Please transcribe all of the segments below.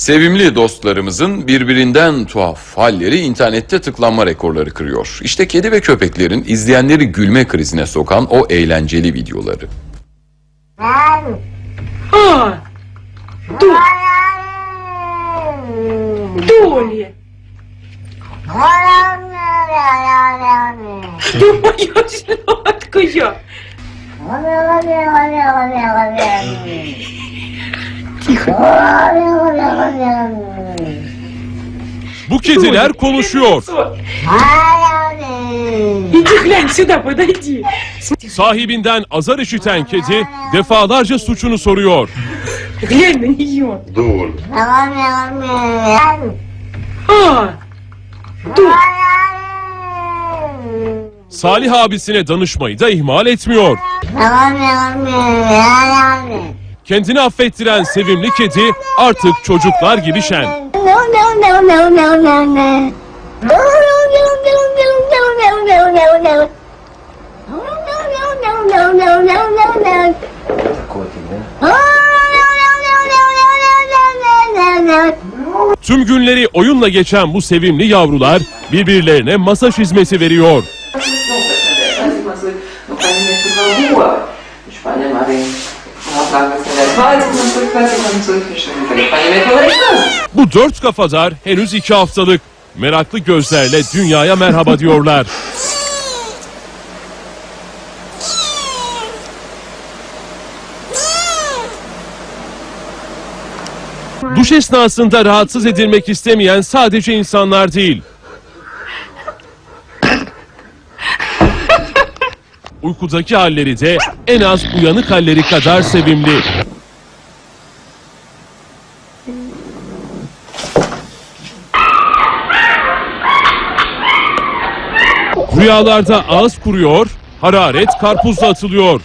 Sevimli dostlarımızın birbirinden tuhaf halleri internette tıklanma rekorları kırıyor. İşte kedi ve köpeklerin izleyenleri gülme krizine sokan o eğlenceli videoları. А, Доли. Ты моя сладкая. Bu kediler konuşuyor. Иди глянь сюда, подойди. Sahibinden azar işiten kedi defalarca suçunu soruyor. Глянь на нее. Доль. А, Salih abisine danışmayı da ihmal etmiyor. Kendini affettiren sevimli kedi artık çocuklar gibi şen. Tüm günleri oyunla geçen bu sevimli yavrular birbirlerine masaj hizmeti veriyor. Bu dört kafadar henüz iki haftalık. Meraklı gözlerle dünyaya merhaba diyorlar. Duş esnasında rahatsız edilmek istemeyen sadece insanlar değil, Uykudaki halleri de en az uyanık halleri kadar sevimli. Rüyalarda ağız kuruyor, hararet karpuzla atılıyor.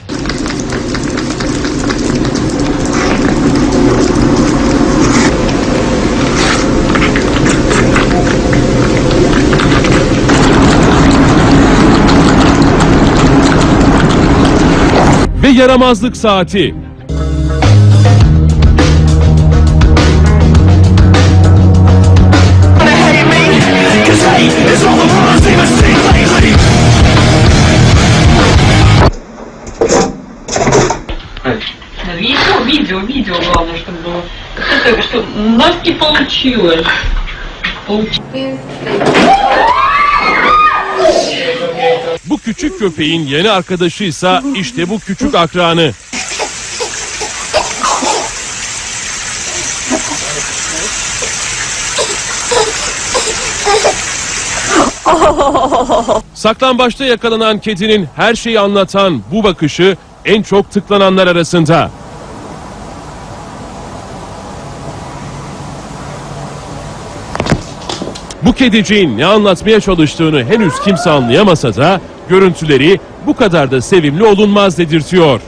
Yaramazlık saati. Видео, видео, видео главное, чтобы было. Это, что у нас не получилось. Получ- Bu küçük köpeğin yeni arkadaşıysa işte bu küçük akranı. Saklambaçta yakalanan kedinin her şeyi anlatan bu bakışı en çok tıklananlar arasında. Bu kediciğin ne anlatmaya çalıştığını henüz kimse anlayamasa da görüntüleri bu kadar da sevimli olunmaz dedirtiyor.